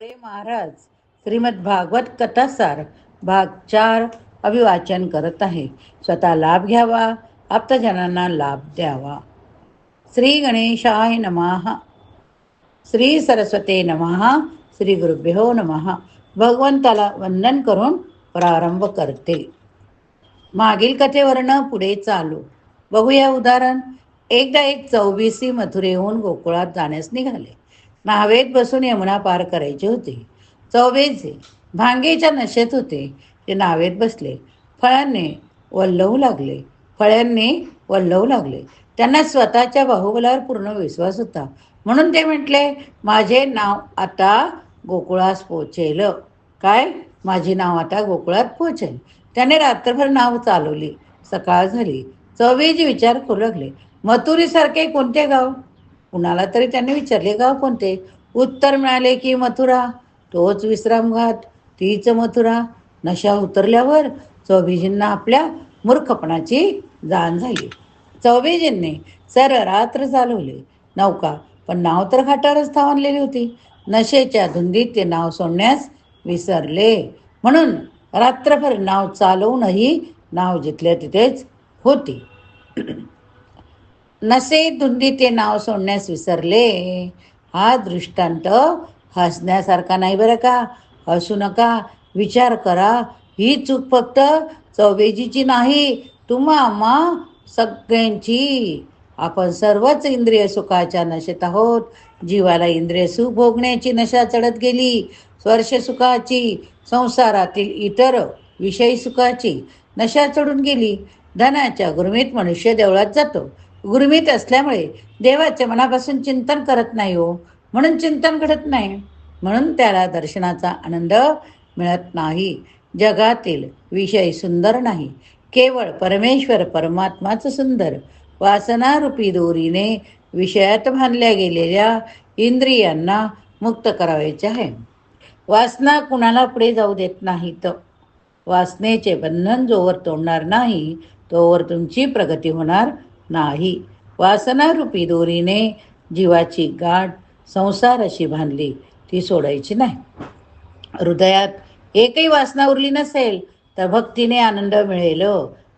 पुढे महाराज श्रीमद भागवत कथासार भाग चार अभिवाचन करत आहे. स्वतः लाभ घ्यावा आप्तजनांना लाभ द्यावा. श्री गणेशाय नमः. श्री सरस्वते नमः. श्री गुरुभ्यो नमः. भगवंताला वंदन करून प्रारंभ करते. मागील कथेवरनं पुढे चालू. बघूया उदाहरण. एकदा एक चौबीसी मथुरेहून गोकुळात जाण्यास निघाले. नावेत बसून यमुना पार करायची होती. चौबेचे भांगेच्या नशेत होते. ते नावेत बसले. फळांनी वल्लवू लागले. फळ्यांनी वल्लवू लागले. त्यांना स्वतःच्या बाहुबलावर पूर्ण विश्वास होता. म्हणून ते म्हटले माझे नाव आता गोकुळास पोचेल. काय? माझे नाव आता गोकुळात पोचेल? त्याने रात्रभर नाव चालवली. सकाळ झाली. चौबेजी विचार करू लागले. मथुरीसारखे कोणते गाव? कुणाला तरी त्यांनी विचारले गाव कोणते? उत्तर मिळाले की मथुरा. तोच विश्रामघात तीच मथुरा. नशा उतरल्यावर चौबीजींना आपल्या मूर्खपणाची जाण झाली. चौबीजींनी सर रात्र चालवले. नौका पण नाव तर घाटावरच थांबलेली होती. नशेच्या धुंदीत ते नाव सोडण्यास विसरले. म्हणून रात्रभर नाव चालवूनही नाव जिथल्या तिथेच होती. नसे धुंदी ते नाव सोडण्यास विसरले. हा दृष्टांत हसण्यासारखा नाही बरं का? हसू नका. विचार करा. ही चूक फक्त चौबेजीची नाही तुम्हा आम्हा सगळ्यांची. आपण सर्वच इंद्रिय सुखाच्या नशेत आहोत. जीवाला इंद्रिय सुख भोगण्याची नशा चढत गेली. स्पर्श सुखाची संसारातील इतर विषय सुखाची नशा चढून गेली. धनाच्या गुरमीत मनुष्य देवळात जातो. गुरमीत असल्यामुळे देवाच्या मनापासून चिंतन करत नाही हो. म्हणून चिंतन घडत नाही. म्हणून त्याला दर्शनाचा आनंद मिळत नाही. जगातील विषय सुंदर नाही. केवळ परमेश्वर परमात्माच सुंदर वासनारूपी दोरीने विषयात बांधल्या गेलेल्या इंद्रियांना मुक्त करावायचे आहे. वासना कुणाला पुढे जाऊ देत नाहीत. वासनेचे बंधन जोवर तोडणार नाही तोवर तुमची प्रगती होणार नाही. वासनारूपी दोरीने जीवाची गाठ संसार अशी बांधली ती सोडायची नाही. हृदयात एकही वासना उरली नसेल तर भक्तीने आनंद मिळेल.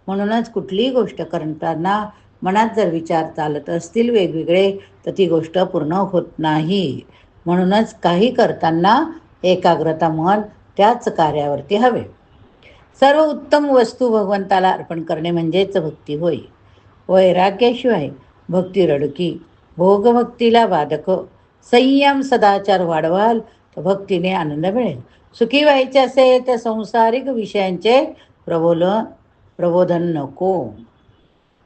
म्हणूनच कुठलीही गोष्ट करताना मनात जर विचार चालत असतील वेगवेगळे तर ती गोष्ट पूर्ण होत नाही. म्हणूनच काही करताना एकाग्रता मन त्याच कार्यावरती हवे. सर्व उत्तम वस्तू भगवंताला अर्पण करणे म्हणजेच भक्ती होय. वैराग्याशिवाय भक्ती रडकी. भोगभक्तीला बाधक संयम सदाचार वाढवाल तर भक्तीने आनंद मिळेल. सुखी व्हायचे असेल तर संसारिक विषयांचे प्रबोधन प्रबोधन नको.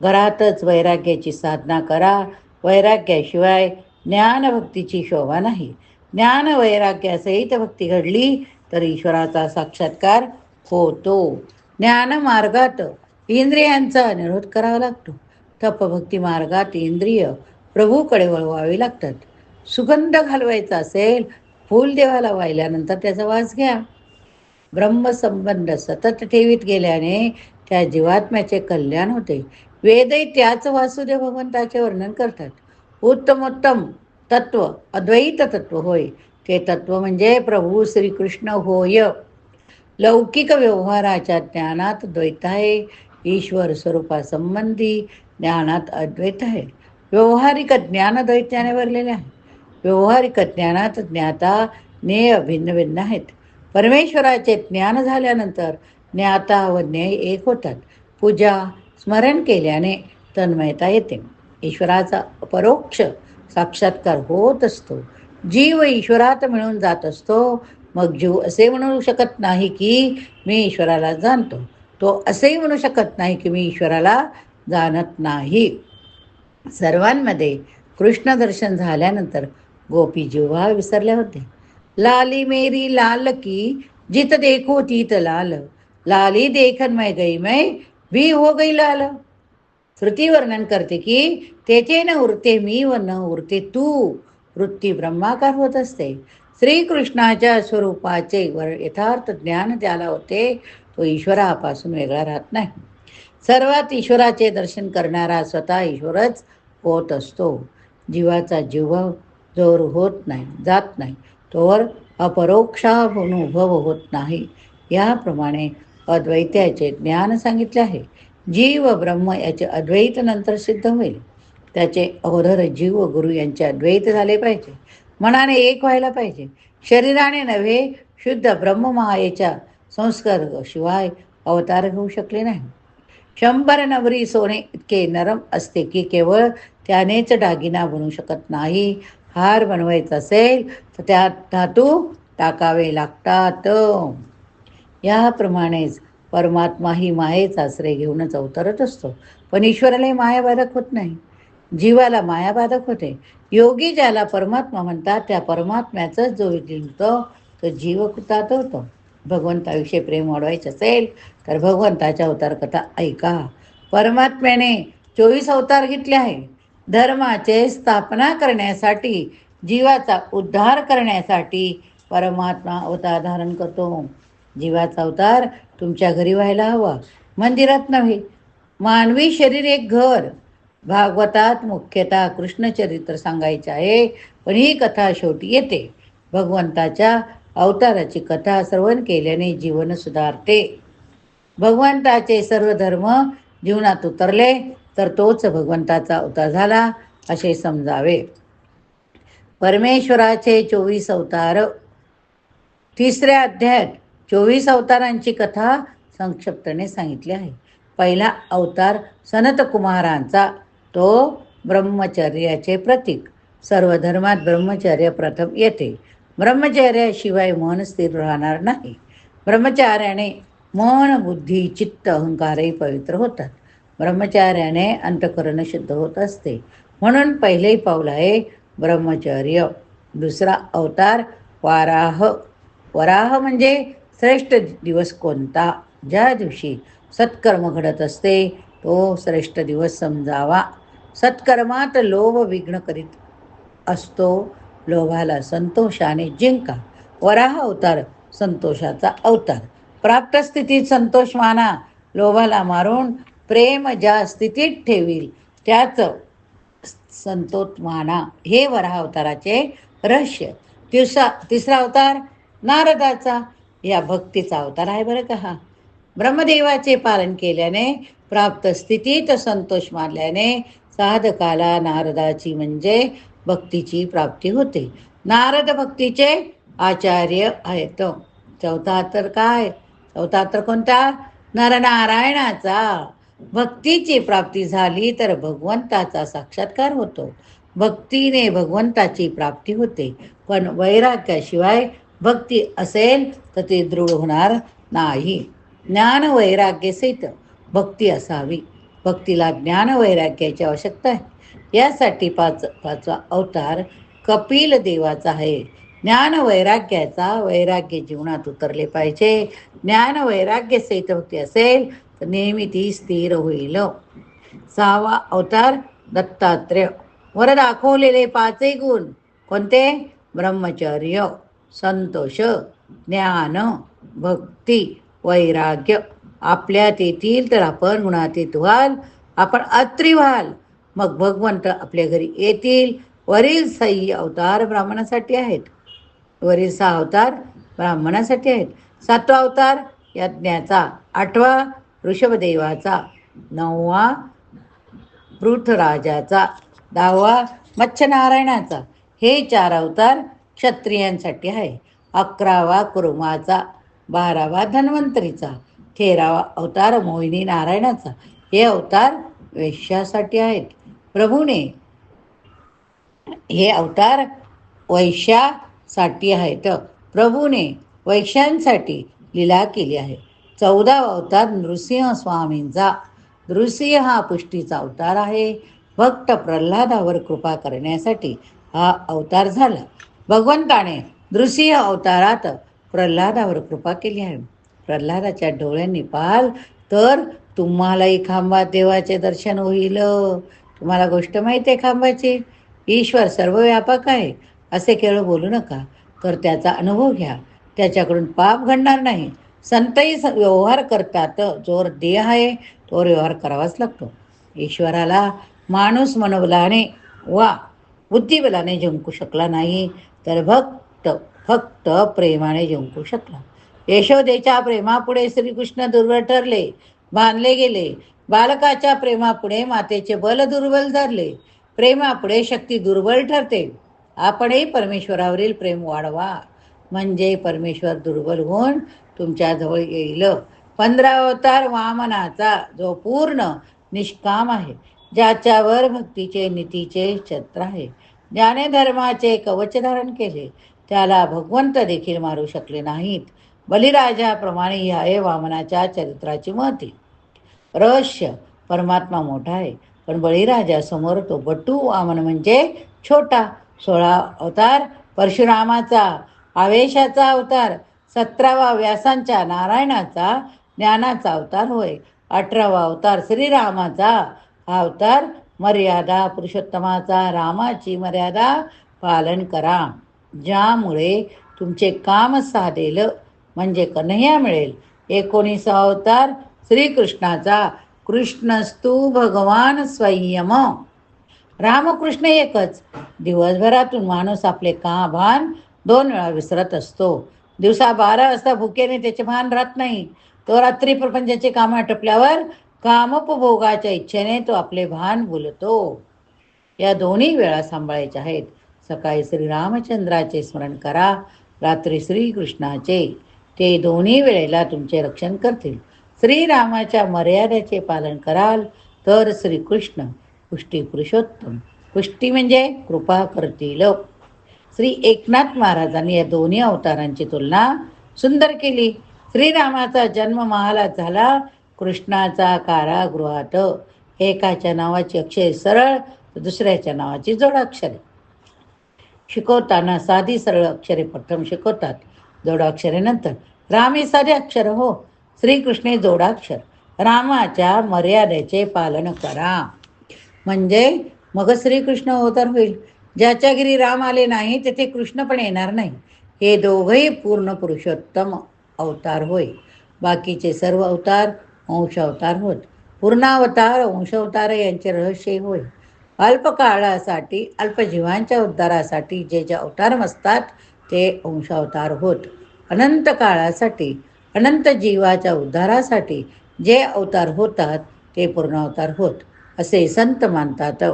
घरातच वैराग्याची साधना करा. वैराग्याशिवाय ज्ञानभक्तीची शोभा नाही. ज्ञान वैराग्यासहित भक्ती घडली तर ईश्वराचा साक्षात्कार होतो. ज्ञान मार्गात इंद्रियांचा निरोध करावा लागतो. तपभक्ती मार्गात इंद्रिय प्रभूकडे वळवावी लागतात. सुगंध घालवायचा असेल फूल देवाला वाहिल्यानंतर त्याचा वास घ्या. ब्रह्मसंबंध सतत ठेवीत गेल्याने त्या जीवात्म्याचे कल्याण होते. वेदही त्याच वासुदेव भगवंताचे वर्णन करतात. उत्तमोत्तम तत्व अद्वैत तत्व होय. ते तत्व म्हणजे प्रभू श्रीकृष्ण होय. लौकिक व्यवहाराच्या ज्ञानात द्वैत आहे ईश्वर स्वरूपासंबंधी ज्ञानात अद्वैत आहे. व्यवहारिक ज्ञान द्वैत्याने भरलेले आहे. व्यवहारिक ज्ञानात ज्ञाता ज्ञेय भिन्न भिन्न आहेत. परमेश्वराचे ज्ञान झाल्यानंतर ज्ञाता व ज्ञेय एक होतात. पूजा स्मरण केल्याने तन्मयता येते. ईश्वराचा परोक्ष साक्षात्कार होत असतो. जीव ईश्वरात मिळून जात असतो. मग जीव असे म्हणू शकत नाही की मी ईश्वराला जाणतो. तो असेही म्हणू शकत नाही की मी ईश्वराला जाणत नाही. सर्वांमध्ये कृष्ण दर्शन झाल्यानंतर गोपी जेव्हा विसरल्या होते लाली मेरी लाल की जित देखो तीत लाल. लाली देखन मै गई मै भी हो गई लाल. श्रुती वर्णन करते की तेथे न उरते मी व न उरते तू. वृत्ती ब्रह्माकार होत असते. श्रीकृष्णाच्या स्वरूपाचे वर यथार्थ ज्ञान त्याला होते तो ईश्वरापासून वेगळा राहत नाही. सर्वात ईश्वराचे दर्शन करणारा स्वतः ईश्वरच होत असतो. जीवाचा जीव जोर होत नाही जात नाही. तोवर अपरोक्षानुभव होत नाही. याप्रमाणे अद्वैत्याचे ज्ञान सांगितले आहे. जीव ब्रह्म याचे अद्वैत नंतर सिद्ध होईल. त्याचे अगोदर जीव गुरु यांचे अद्वैत झाले पाहिजे. मनाने एक व्हायला पाहिजे. शरीराने नव्हे शुद्ध ब्रह्ममायेच्या संस्कार शिवाय अवतार घेऊ शकले नाही. शंभर नवरी सोने इतके नरम असते की केवळ त्यानेच दागिना बनू शकत नाही. हार बनवायचा असेल तर त्यात धातू टाकावे लागतात. याप्रमाणेच परमात्मा ही मायेचा आश्रय घेऊनच अवतरत असतो. पण ईश्वरालाही मायाबाधक होत नाही. जीवाला मायाबाधक होते. योगी ज्याला परमात्मा म्हणतात त्या परमात्म्याचाच जो जिंकतो तो जीव कृतात होतो. भगवंताविषयी प्रेम वाढवायचं असेल तर भगवंताच्या अवतार कथा ऐका. परमात्म्याने चोवीस अवतार घेतले आहे. धर्माचे स्थापना करण्यासाठी जीवाचा उद्धार करण्यासाठी परमात्मा अवतार धारण करतो. जीवाचा अवतार तुमच्या घरी व्हायला हवा. मंदिरात नव्हे मानवी शरीर एक घर. भागवतात मुख्यतः कृष्णचरित्र सांगायचे आहे पण ही कथा शेवटी येते. भगवंताच्या अवताराची कथा श्रवण केल्याने जीवन सुधारते. भगवंताचे सर्व धर्म जीवनात उतरले तर तोच भगवंताचा अवतार झाला असे समजावे. परमेश्वराचे चोवीस अवतार. तिसऱ्या अध्यायात चोवीस अवतारांची कथा संक्षिप्तने सांगितली आहे. पहिला अवतार सनत कुमारांचा तो ब्रह्मचर्याचे प्रतीक. सर्व धर्मात ब्रह्मचर्य प्रथम येते. ब्रह्मचर्याशिवाय मन स्थिर राहणार नाही. ब्रह्मचार्याने मन बुद्धी चित्त अहंकारही पवित्र होतात. ब्रह्मचार्याने अंतकरण शुद्ध होत असते. म्हणून पहिले पाऊल आहे ब्रह्मचर्य. दुसरा अवतार वाराह. वराह म्हणजे श्रेष्ठ दिवस कोणता? ज्या दिवशी सत्कर्म घडत असते तो श्रेष्ठ दिवस समजावा. सत्कर्मात लोभ विघ्न करीत असतो. लोभाला संतोषाने जिंका. वराह अवतार संतोषाचा अवतार. प्राप्त स्थितीत संतोष माना. लोभाला मारून प्रेम ज्या स्थितीत ठेवील त्याच संतोष माना. हे वराह अवताराचे रहस्य. तिसरा तिसरा अवतार नारदाचा. या भक्तीचा अवतार आहे बरं का हा. ब्रह्मदेवाचे पालन केल्याने प्राप्त स्थितीत संतोष मानल्याने साधकाला नारदाची म्हणजे भक्तीची प्राप्ती होते. नारद भक्तीचे आचार्य आहेत. चौथा तर काय? चौथा तर कोणता? नरनारायणाचा. भक्तीची प्राप्ती झाली तर भगवंताचा साक्षात्कार होतो. भक्तीने भगवंताची प्राप्ती होते. पण वैराग्याशिवाय भक्ती असेल तर ते दृढ होणार नाही. ज्ञान वैराग्य सहित भक्ती असावी. भक्तीला ज्ञान वैराग्याची आवश्यकता आहे. यासाठी पाच पाचवा अवतार कपिल देवाचा आहे. ज्ञान वैराग्याचा वैराग्य जीवनात उतरले पाहिजे. ज्ञान वैराग्य सहित असेल तर नेहमी ती स्थिर होईल. सहावा अवतार दत्तात्रेय. वर दाखवलेले पाचही गुण कोणते? ब्रह्मचर्य संतोष ज्ञान भक्ती वैराग्य. आपल्यात येतील तर आपण गुणातीत व्हाल. आपण अत्री व्हाल मग भगवंत आपल्या घरी येतील. वरील सही अवतार ब्राह्मणासाठी आहेत. वरील सहा अवतार ब्राह्मणासाठी आहेत. सातवा अवतार यज्ञाचा आठवा ऋषभदेवाचा नववा पृथराजाचा दहावा मच्छनारायणाचा हे चार अवतार क्षत्रियांसाठी आहे अकरावा कुरुमाचा बारावा धन्वंतरीचा तेरावा अवतार मोहिनी नारायणाचा. हे अवतार वेश्यासाठी आहेत. प्रभूने हे अवतार वैश्यासाठी आहेत. प्रभूने वैश्यांसाठी लीला केली आहे. चौदा अवतार नृसिंह स्वामींचा. नृसिंह हा पुष्टीचा अवतार आहे. भक्त प्रल्हादावर कृपा करण्यासाठी हा अवतार झाला. भगवंताने नृसिंह अवतारात प्रल्हादावर कृपा केली आहे. प्रल्हादाच्या डोळ्यांनी पाहाल तर तुम्हालाही खांबा देवाचे दर्शन होईल. तुम्हाला गोष्ट माहिती आहे खांबाची? ईश्वर सर्व व्यापक आहे. असे केवळ बोलू नका. तर त्याचा अनुभव घ्या. त्याच्याकडून पाप घडणार नाही. संतही व्यवहार करतात. जोर देह आहे तो व्यवहार करावाच लागतो. ईश्वराला माणूस मनोबलाने वा बुद्धिबलाने जिंकू शकला नाही तर भक्त फक्त प्रेमाने जिंकू शकला. यशोदेच्या प्रेमापुढे श्रीकृष्ण दुर्वर ठरले बांधले गेले. बालकाच्या प्रेमापुढे मातेचे बल दुर्बल धरले. प्रेमापुढे शक्ती दुर्बल ठरते. आपणही परमेश्वरावरील प्रेम वाढवा. म्हणजे परमेश्वर दुर्बल होऊन तुमच्याजवळ येईल. पंधरा अवतार वामनाचा जो पूर्ण निष्काम आहे ज्याच्यावर भक्तीचे नीतीचे छत्र आहे. ज्याने धर्माचे कवच धारण केले त्याला भगवंत देखील मारू शकले नाहीत. बलिराजाप्रमाणे ह्या वामनाच्या चरित्राची महती. रहस्य. परमात्मा मोठा आहे. पण बळीराजासमोर तो बटू वामन म्हणजे छोटा सोळा अवतार परशुरामाचा आवेशाचा अवतार सतरावा व्यासांच्या नारायणाचा ज्ञानाचा अवतार होय. अठरावा अवतार श्रीरामाचा हा अवतार मर्यादा पुरुषोत्तमाचा रामाची मर्यादा पालन करा. ज्यामुळे तुमचे काम साधेल म्हणजे कन्हैया मिळेल. एकोणीसा अवतार श्रीकृष्णाचा कृष्णस्तू भगवान स्वयम रामकृष्ण एकच. दिवसभरातून माणूस आपले का भान दोन वेळा विसरत असतो. दिवसा बारा वाजता भुकेने त्याचे भान राहत नाही. तो रात्री प्रपंचाचे काम आटपल्यावर कामोपभोगाच्या इच्छेने तो आपले भान बोलतो. या दोन्ही वेळा सांभाळायच्या आहेत. सकाळी श्रीरामचंद्राचे स्मरण करा. रात्री श्रीकृष्णाचे. ते दोन्ही वेळेला तुमचे रक्षण करतील. श्रीरामाच्या मर्यादेचे पालन कराल तर श्रीकृष्ण पुष्टी पुरुषोत्तम. पुष्टी म्हणजे कृपा करतील. श्री एकनाथ महाराजांनी या दोन्ही अवतारांची तुलना सुंदर केली. श्रीरामाचा जन्म महालात झाला कृष्णाचा कारागृहात. एकाच्या नावाची अक्षरे सरळ तर दुसऱ्याच्या नावाची जोडाक्षरे शिकवताना साधी सरळ अक्षरे प्रथम शिकवतात. जोडाक्षरे नंतर राम हे साधे अक्षर हो. श्रीकृष्णे जोडाक्षर. रामाच्या मर्यादेचे पालन करा. म्हणजे मग श्रीकृष्ण अवतार होईल. ज्याच्या घरी राम आले नाही तेथे कृष्ण पण येणार नाही. हे दोघंही पूर्ण पुरुषोत्तम अवतार होय. बाकीचे सर्व अवतार अंश अवतार होत. पूर्णावतार अंशावतार यांचे रहस्य होय. अल्पकाळासाठी अल्पजीवांच्या उद्धारासाठी जे जे अवतार असतात ते अंशावतार होत. अनंत काळासाठी अनंत जीवाच्या उद्धारासाठी जे अवतार होतात ते पूर्णावतार होत असे संत मानतात.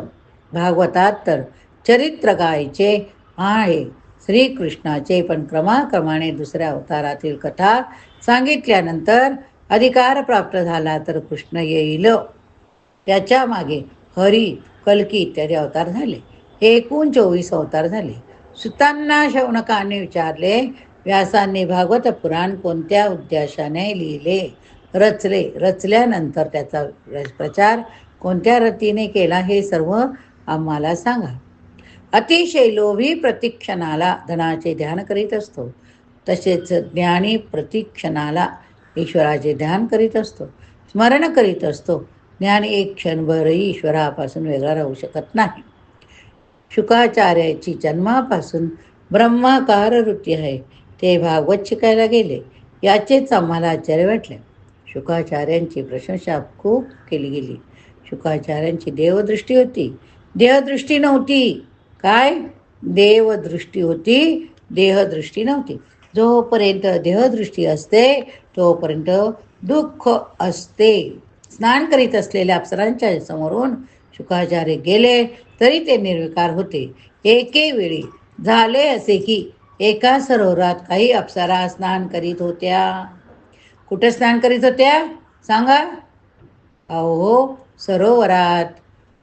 भागवतात तर चरित्र गायचे आहे. श्रीकृष्णाचे पण क्रमाक्रमाने दुसऱ्या अवतारातील कथा सांगितल्यानंतर अधिकार प्राप्त झाला तर कृष्ण येईल. त्याच्यामागे हरी कलकी इत्यादी अवतार झाले. एकूण चोवीस अवतार झाले. सुतांना शौनकाने विचारले व्यासांनी भागवत पुराण कोणत्या उद्देशाने लिहिले? रचले. रचल्यानंतर त्याचा प्रचार कोणत्या रतीने केला? हे सर्व आम्हाला सांगा. अतिशय लोभी प्रतिक्षणाला धनाचे ध्यान करीत असतो. तसेच ज्ञानी प्रतिक्षणाला ईश्वराचे ध्यान करीत असतो. स्मरण करीत असतो. ज्ञान एक क्षणभरही ईश्वरापासून वेगळा राहू शकत नाही. शुकाचार्याची जन्मापासून ब्रह्माकार वृत्ती आहे. ते भागवत शिकायला गेले. याचेच आम्हाला आश्चर्य वाटले. शुकाचार्यांची प्रशंसा खूप केली गेली. शुकाचार्यांची देवदृष्टी होती. देहदृष्टी नव्हती. काय? देवदृष्टी होती. देहदृष्टी नव्हती. जोपर्यंत देहदृष्टी असते तोपर्यंत दुःख असते. स्नान करीत असलेल्या अप्सरांच्या समोरून शुकाचार्य गेले तरी ते निर्विकार होते. एके वेळी झाले असे की एका सरोवरात काही अप्सरा स्नान करीत होत्या. कुठे स्नान करीत होत्या? सांगा. अहो सरोवरात.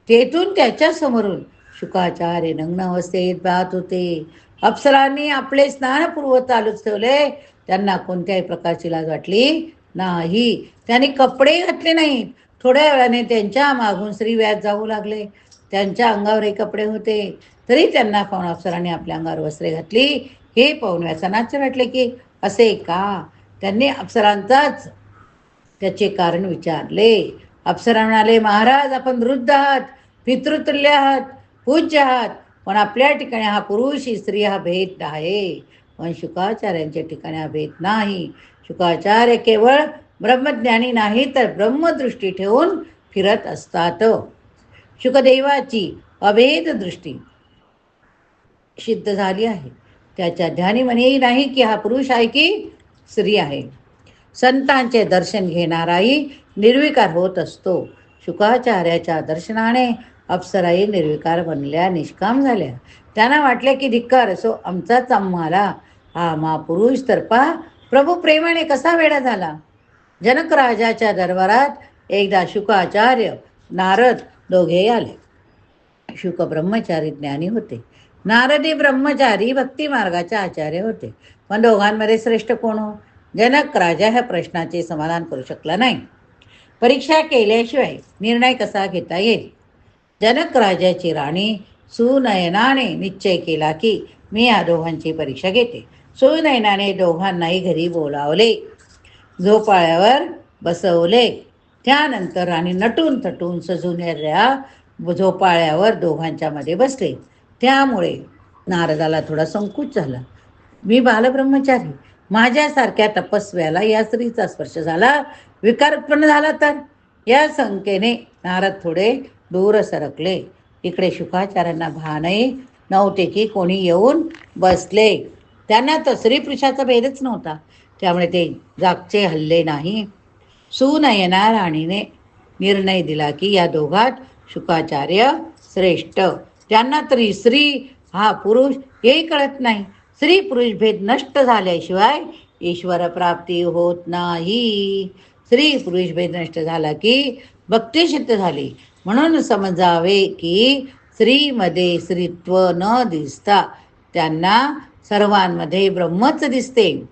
तेथून त्याच्या समोरून शुकाचार्य नग्न अवस्थेत पाहत होते. अप्सरांनी आपले स्नानपूर्व चालूच ठेवले. त्यांना कोणत्याही प्रकारची लाज वाटली नाही. त्यांनी कपडे घातले नाहीत. थोड्या वेळाने त्यांच्या मागून श्रीव्यास जाऊ लागले. त्यांच्या अंगावर हे कपडे होते. तरी त्यांना पाहून अप्सरांनी आपल्या अंगावर वस्त्रे घातली. हे पाहून व्यासनाचे वाटले की असे का? त्यांनी अप्सरांचाच त्याचे कारण विचारले. अप्सरा म्हणाले महाराज आपण वृद्ध आहात पितृतुल्य आहात पूज्य आहात पण आपल्या ठिकाणी हा पुरुष स्त्री हा भेद आहे. पण शुकाचार्यांच्या ठिकाणी हा भेद नाही. शुकाचार्य केवळ ब्रह्मज्ञानी नाही तर ब्रह्मदृष्टी ठेवून फिरत असतात. शुकदेवाची अभेद दृष्टी सिद्ध झाली आहे. त्याच्या ध्यानी म्हणेही नाही की हा पुरुष आहे की स्त्री आहे. संतांचे दर्शन घेणाराही निर्विकार होत असतो. शुकाचार्याच्या दर्शनाने अप्सराई निर्विकार बनल्या निष्काम झाल्या. त्यांना वाटले की धिक्कार असो आमचाच आम्हाला हा महापुरुष तर पहा प्रभू प्रेमाने कसा वेडा झाला? जनक राजाच्या दरबारात एकदा शुकाचार्य नारद दोघे आले. शुक ब्रह्मचारी ज्ञानी होते. नारदी ब्रह्मचारी भक्ती मार्गाचे आचार्य होते. पण दोघांमध्ये श्रेष्ठ कोण हो? जनक राजा ह्या प्रश्नाचे समाधान करू शकला नाही. परीक्षा केल्याशिवाय निर्णय कसा घेता येईल? जनक राजाची राणी सुनयनाने निश्चय केला की मी या दोघांची परीक्षा घेते. सुनयनाने दोघांनाही घरी बोलावले. झोपाळ्यावर बसवले. त्यानंतर राणी नटून थटून सजून झोपाळ्यावर दोघांच्या मध्ये बसले. त्यामुळे नारदाला थोडा संकोच झाला. मी बालब्रह्मचारी. माझ्यासारख्या तपस्व्याला या स्त्रीचा स्पर्श झाला. विकार उत्पन्न झाला तर? या संख्येने नारद थोडे दूर सरकले. इकडे शुकाचार्यांना भानही नव्हते की कोणी येऊन बसले. त्यांना तर स्त्री पुरुषाचा भेदच नव्हता. त्यामुळे ते जागचे हल्ले नाही. सुनयना राणीने निर्णय दिला की या दोघात शुकाचार्य श्रेष्ठ त्यांना तरी स्त्री हा पुरुष हेही कळत नाही. स्त्री पुरुष भेद नष्ट झाल्याशिवाय ईश्वर प्राप्ती होत नाही. स्त्री पुरुष भेद नष्ट झाला की भक्ती सिद्ध झाली. म्हणून समजावे की स्त्रीमध्ये स्त्रीत्व न दिसता त्यांना सर्वांमध्ये ब्रह्मच दिसते.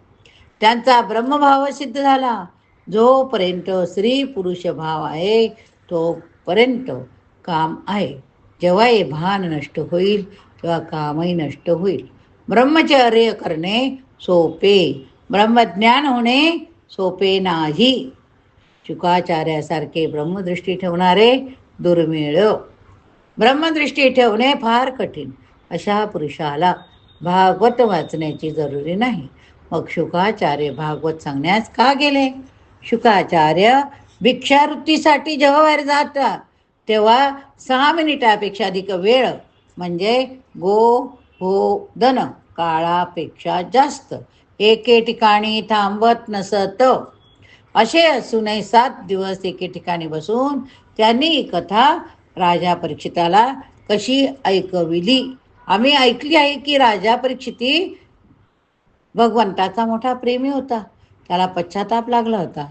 त्यांचा ब्रह्मभाव सिद्ध झाला. जोपर्यंत स्त्री पुरुष भाव आहे तोपर्यंत काम आहे. जेव्हा हे भान नष्ट होईल तेव्हा कामही नष्ट होईल. ब्रह्मचर्य करणे सोपे. ब्रह्मज्ञान होणे सोपे नाही. शुकाचार्यासारखे ब्रह्मदृष्टी ठेवणारे दुर्मिळ. ब्रह्मदृष्टी ठेवणे फार कठीण. अशा पुरुषाला भागवत वाचण्याची जरुरी नाही. मग शुकाचार्य भागवत सांगण्यास का गेले? शुकाचार्य भिक्षावृत्तीसाठी जेव्हा बाहेर जातात. तेव्हा सहा मिनिटापेक्षा अधिक वेळ म्हणजे गो हो धन काळापेक्षा जास्त. एके ठिकाणी थांबत नसत. असे असूनही सात दिवस एके ठिकाणी बसून त्यांनी कथा राजा परीक्षिताला कशी ऐकविली? आम्ही ऐकली आहे की राजा परीक्षिती भगवंताचा मोठा प्रेमी होता. त्याला पश्चाताप लागला होता.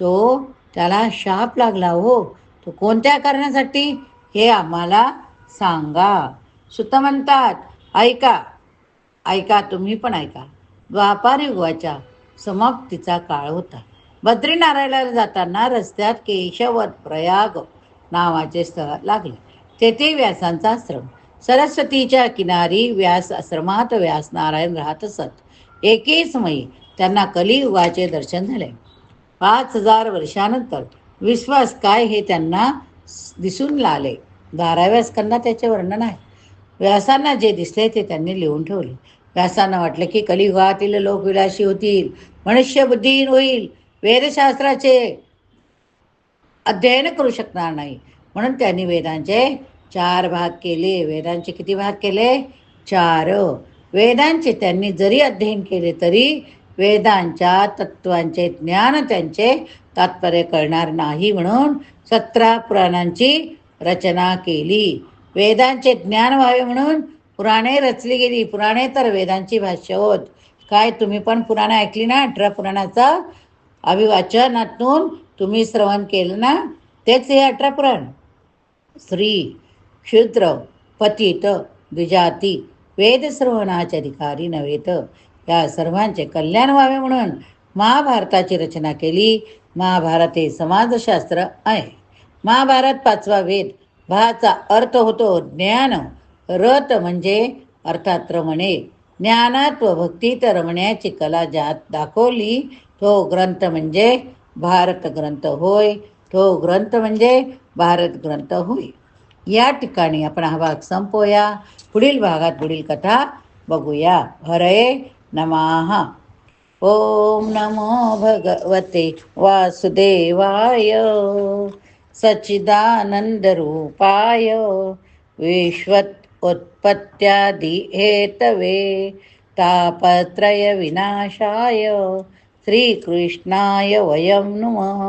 तो त्याला शाप लागला हो. कोणत्या कारणासाठी? हे आम्हाला सांगा. सुत म्हणतात ऐका ऐका तुम्ही पण ऐका. व्यापार युगाच्या समाप्तीचा काळ होता. बद्रीनारायणाला जाताना रस्त्यात केशवत प्रयाग नावाचे स्थळ लागले. तेथे व्यासांचा आश्रम. सरस्वतीच्या किनारी व्यास आश्रमात व्यास नारायण राहत असत. एकेच मयी त्यांना कलियुगाचे दर्शन झाले. पाच हजार वर्षानंतर विश्वास काय हे त्यांना दिसून आले बाराव्या स्कंदात त्याचे वर्णन आहे. व्यासांना जे दिसले ते त्यांनी लिहून ठेवले. व्यासांना वाटलं की कलियुगातील लोक विलाशी होतील मनुष्य बुद्धीहीन होईल वेदशास्त्राचे अध्ययन करू शकणार नाही. म्हणून त्यांनी वेदांचे चार भाग केले. वेदांचे किती भाग केले? चार. वेदांचे त्यांनी जरी अध्ययन केले तरी वेदांच्या तत्वांचे ज्ञान त्यांचे तात्पर्य करणार नाही म्हणून सतरा पुराणांची रचना केली. वेदांचे ज्ञान व्हावे म्हणून पुराणे रचली गेली. पुराणे तर वेदांची भाष्य होत. काय तुम्ही पण पुराणे ऐकली ना? अठरा पुराणाचा अभिवाचनातून तुम्ही श्रवण केलं ना? तेच हे अठरा पुराण. स्त्री क्षुद्र पतित द्विजाती वेदश्रवणाचे अधिकारी नव्हेत या सर्वांचे कल्याण व्हावे म्हणून महाभारताची रचना केली. महाभारत हे समाजशास्त्र आहे. महाभारत पाचवा वेद भाचा अर्थ होतो ज्ञान रत म्हणजे अर्थात रमणे. ज्ञानात व भक्तीत रमण्याची कला ज्यात दाखवली तो ग्रंथ म्हणजे भारत ग्रंथ होय तो ग्रंथ म्हणजे भारत ग्रंथ होय. या ठिकाणी आपण हा भाग संपवूया. पुढील भागात पुढील कथा बघूया. हरे नमाहा ॐ नमो भगवते वासुदेवाय सच्चिदानन्दरूपाय विश्वत् उत्पत्त्यादिहेतवे तापत्रयविनाशाय श्रीकृष्णाय वयं नुमः।